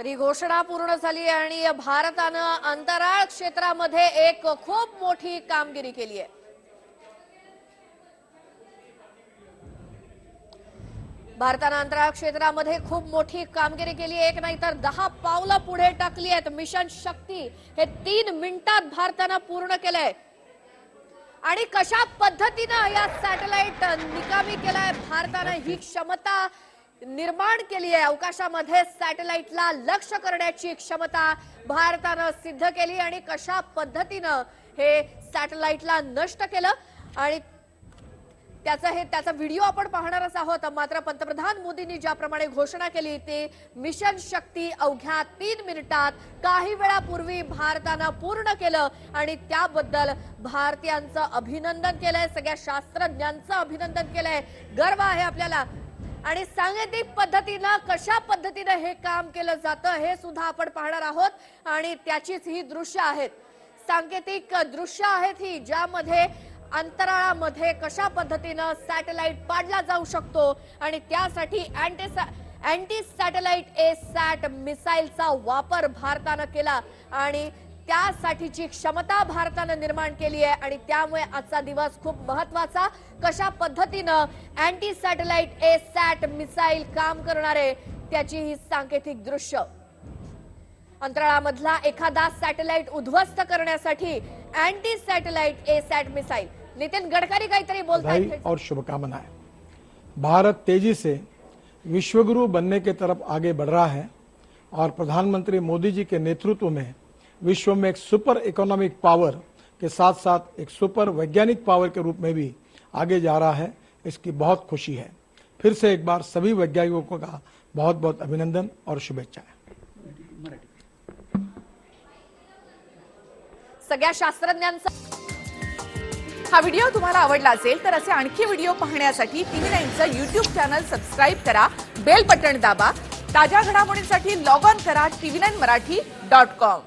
तर ही घोषणा पूर्ण झाली आहे आणि भारतानं अंतराळ क्षेत्रामध्ये एक खूप मोठी कामगिरी केली आहे. भारतानं अंतराळ क्षेत्रामध्ये खूप मोठी कामगिरी केली एक नाही तर दहा पावलं पुढे टाकली आहेत. मिशन शक्ती हे तीन मिनिटात भारतानं पूर्ण केलंय. आणि कशा पद्धतीनं या सॅटेलाइट निकामी केलाय भारतानं ही क्षमता निर्माण केली आहे अवकाशामध्ये सॅटेलाइटला लक्ष करण्याची क्षमता भारतानं सिद्ध केली आणि कशा पद्धतीनं हे सॅटेलाइटला नष्ट केलं आणि त्याचा हे त्याचा व्हिडिओ आपण पाहणारच आहोत. मात्र पंतप्रधान मोदींनी ज्याप्रमाणे घोषणा केली ते मिशन शक्ती अवघ्या तीन मिनिटात काही वेळापूर्वी भारतानं पूर्ण केलं आणि त्याबद्दल भारतीयांचं अभिनंदन केलंय. सगळ्या शास्त्रज्ञांचं अभिनंदन केलंय. गर्व आहे आपल्याला. आणि सांकेतिक पद्धतीनं कशा पद्धतीनं हे काम केलं जातं हे सुद्धा आपण पाहणार आहोत. आणि त्याचीच ही दृश्य आहेत. सांकेतिक दृश्य आहेत ही ज्यामध्ये अंतराळामध्ये कशा पद्धतीनं सॅटेलाइट पाडला जाऊ शकतो आणि त्यासाठी anti anti satellite A sat मिसाईलचा वापर भारतानं केला. आणि त्यासाठीची क्षमता भारतानं निर्माण केली आहे आणि त्यामुळे आजचा दिवस खूप महत्त्वाचा. कशा पद्धतीनं anti satellite A sat missile काम करणार आहे त्याची ही सांकेतिक दृश्य. अंतराळामधला एखादा सॅटेलाइट उद्ध्वस्त करण्यासाठी anti satellite A SAT missile Nitin Gadkari काहीतरी बधाई बोलतायत और शुभकामनाएं. भारत तेजी से विश्वगुरु बनने की तरफ आगे बढ़ रहा है और प्रधानमंत्री मोदी जी के नेतृत्व में विश्व में एक सुपर इकोनॉमिक पावर के साथ साथ एक सुपर वैज्ञानिक पावर के रूप में भी आगे जा रहा है इसकी बहुत खुशी है। फिर से एक बार सभी वैज्ञानिकों का बहुत बहुत अभिनंदन और शुभेच्छाएं सगळ्या शास्त्रज्ञांचा हा व्हिडिओ तुम्हाला आवडला असेल तर असे आणखी व्हिडिओ पाहण्यासाठी टीव्ही नाईनचं युट्यूब चॅनल सबस्क्राईब करा बेल बटन दाबा ताज्या घडामोडींसाठी लॉग ऑन करा TV nine Marathi dot com.